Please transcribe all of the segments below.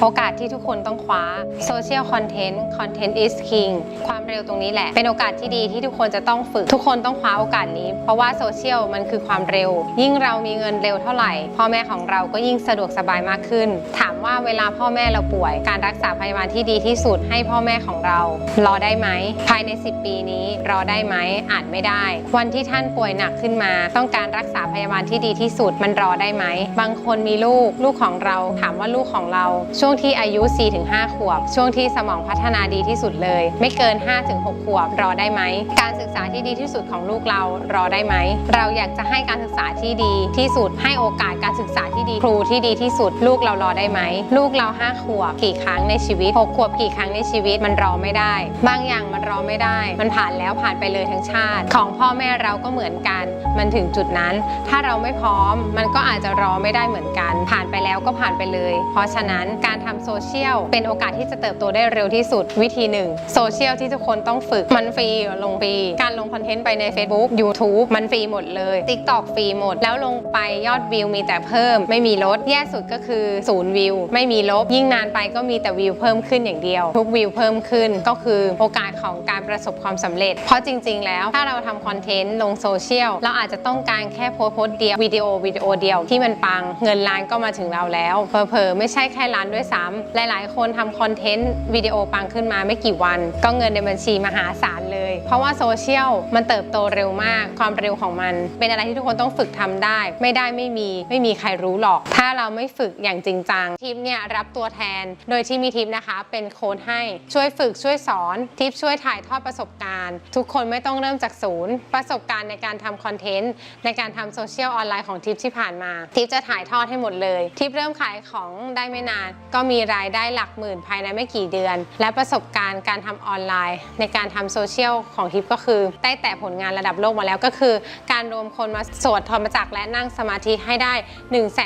โอกาสที่ทุกคนต้องคว้า Social Content Content is King ความเร็วตรงนี้แหละ เป็นโอกาสที่ดีที่ทุกคนจะต้องฝึก ทุกคนต้องคว้าโอกาสนี้ เพราะว่าโซเชียลมันคือความเร็ว ยิ่งเรามีเงินเร็วเท่าไหร่ พ่อแม่ของเราก็ยิ่งสะดวกสบายมากขึ้น ถามว่าเวลาพ่อแม่เราป่วย การรักษาพยาบาลที่ดีที่สุดให้พ่อแม่ของเรา รอได้ไหม ภายใน 10 ปีนี้รอได้ไหมอาจไม่ได้ วันที่ท่านป่วยหนักขึ้นมา ต้องการรักษาพยาบาลที่ดีที่สุดมันรอได้ไหม บางคนมีลูก ลูกของเรา ถามว่าลูกของเราช่วงที่อายุ 4-5 ขวบ ช่วงที่สมองพัฒนาดีที่สุดเลย ไม่เกิน 5-6 ขวบรอได้ไหม การศึกษาที่ดีที่สุดของลูกเรารอได้ไหม เราอยากจะให้การศึกษาที่ดีที่สุด ให้โอกาสการศึกษาที่ดีครูที่ดีที่สุด ลูกเรารอได้ไหม ลูกเรา 5 ขวบกี่ครั้งในชีวิต 6 ขวบกี่ครั้งในชีวิตมันรอไม่ได้ บางอย่างมันรอไม่ได้ มันผ่านแล้วผ่านไปเลยทั้งชาติ ของพ่อแม่เราก็เหมือนกัน มันถึงจุดนั้น ถ้าเราไม่พร้อม มันก็อาจจะรอไม่ได้เหมือนกัน ผ่านไปแล้วก็ผ่านไปเลย เพราะฉะนั้นการทำโซเชียลเป็นโอกาสที่จะเติบโตได้เร็วที่สุดวิธีหนึ่งโซเชียลที่ทุกคนต้องฝึกมันฟรีลงฟรีการลงคอนเทนต์ไปใน Facebook YouTube มันฟรีหมดเลย TikTok ฟรีหมด แล้วลงไปยอดวิวมีแต่เพิ่ม ไม่มีลดแย่สุดก็คือศูนย์วิวไม่มีลบ ยิ่งนานไปก็มีแต่วิวเพิ่มขึ้นอย่างเดียว ทุกวิวเพิ่มขึ้นก็คือโอกาสของการประสบความสำเร็จ เพราะจริง ๆ แล้วถ้าเราทำคอนเทนต์ลงโซเชียลเราอาจจะต้องการแค่โพสต์โพสต์เดียววิดีโอวิดีโอเดียวที่มันปังเงินล้านก็มาถึงเราแล้วเผลอไม่ใช่แค่ล้านด้วยซ้ำหลาย ๆ คนทำคอนเทนต์วิดีโอปังขึ้นมาไม่กี่วัน ก็เงินในบัญชีมหาศาลเลย เพราะว่าโซเชียลมันเติบโตเร็วมาก ความเร็วของมัน เป็นอะไรที่ทุกคนต้องฝึกทำได้ ไม่ได้ไม่มีไม่มีใครรู้หรอก ถ้าเราไม่ฝึกอย่างจริงจังทีมเนี่ยรับตัวแทน โดยที่มีทีมนะคะเป็นโค้ดให้ช่วยฝึกช่วยสอนทิปช่วยถ่ายทอดประสบการณ์ ทุกคนไม่ต้องเริ่มจากศูนย์ ประสบการณ์ในการทำคอนเทนต์ในการทำโซเชียลออนไลน์ของทิปที่ผ่านมา ทิปจะถ่ายทอดให้หมดเลย ทิปเริ่มขายของได้ไม่นานก็มีรายได้หลักหมื่นภายในไม่กี่เดือน และประสบการณ์การทำออนไลน์ ในการทำโซเชียลของทิปก็คือ ได้แต่ผลงานระดับโลกมาแล้วก็คือ การรวมคนมาสวดธรรมจักรและนั่งสมาธิให้ได้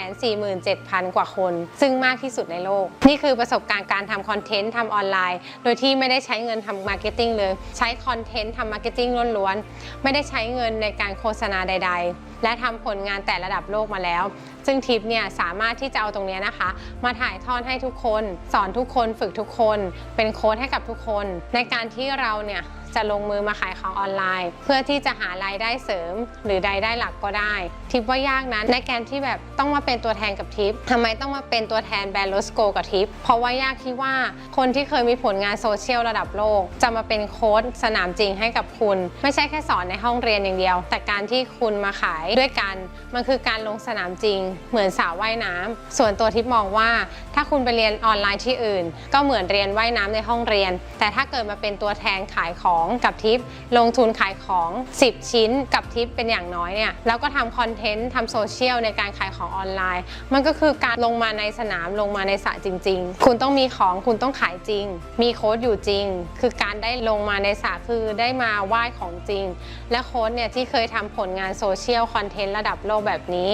147,000 กว่าคน ซึ่งมากที่สุดในโลก นี่คือประสบการณ์การทำคอนเทนต์ทำออนไลน์ โดยที่ไม่ได้ใช้เงินทำมาร์เก็ตติ้งเลย ใช้คอนเทนต์ทำมาร์เก็ตติ้งล้วนๆไม่ได้ใช้เงินในการโฆษณาใด ๆ และทำผลงานแต่ระดับโลกมาแล้ว ซึ่งทิปเนี่ยสามารถที่จะเอาตรงนี้นะคะ มาถ่ายทอดให้ทุกคน สอนทุกคนฝึกทุกคน เป็นโค้ดให้กับทุกคน ในการที่เราเนี่ยจะลงมือมาขายของออนไลน์ เพื่อที่จะหารายได้เสริม หรือรายได้หลักก็ได้ทิปว่ายากนะในการที่แบบต้องมาเป็นตัวแทนกับทิปทำไมต้องมาเป็นตัวแทนแบรนด์โลสโกกับทิปเพราะว่ายากที่ว่าคนที่เคยมีผลงานโซเชียลระดับโลก จะมาเป็นโค้ดสนามจริงให้กับคุณ ไม่ใช่แค่สอนในห้องเรียนอย่างเดียว แต่การที่คุณมาขายด้วยกัน มันคือการลงสนามจริง เหมือนสาวว่ายน้ำส่วนตัวทิปมองว่าถ้าคุณไปเรียนออนไลน์ที่อื่น ก็เหมือนเรียนว่ายน้ำในห้องเรียน แต่ถ้าเกิดมาเป็นตัวแทนขายของกับทิปลงทุนขายของ 10 ชิ้นกับทิปเป็นอย่างน้อยเนี่ยแล้วก็ทำคอนเทนต์ทำโซเชียลในการขายของออนไลน์ มันก็คือการลงมาในสนามลงมาในสระจริง ๆ คุณต้องมีของคุณต้องขายจริง มีโค้ดอยู่จริง คือการได้ลงมาในสระคือได้มาไหว้ของจริง และโค้ดเนี่ยที่เคยทำผลงานโซเชียลคอนเทนต์ระดับโลกแบบนี้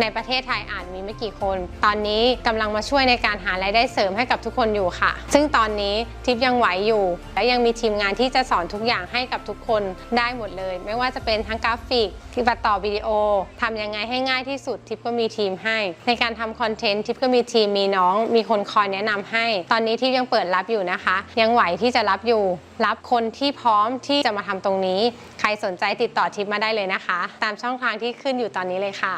ในประเทศไทยอาจมีไม่กี่คน ตอนนี้กำลังมาช่วยในการหารายได้เสริมให้กับทุกคนอยู่ค่ะ ซึ่งตอนนี้ทิปยังไหวอยู่ และยังมีทีมงานที่จะสอนทุกอย่างให้กับทุกคนได้หมดเลย ไม่ว่าจะเป็นทั้งกราฟิกที่ตัดต่อวิดีโอททำยังไงให้ง่ายที่สุดทิปก็มีทีมให้ ในการทำคอนเทนต์ทิปก็มีทีมมีน้อง มีคนคอยแนะนำให้ ตอนนี้ทิปยังเปิดรับอยู่นะคะ ยังไหวที่จะรับอยู่ รับคนที่พร้อมที่จะมาทำตรงนี้ ใครสนใจติดต่อทิปมาได้เลยนะคะ ตามช่องทางที่ขึ้นอยู่ตอนนี้เลยค่ะ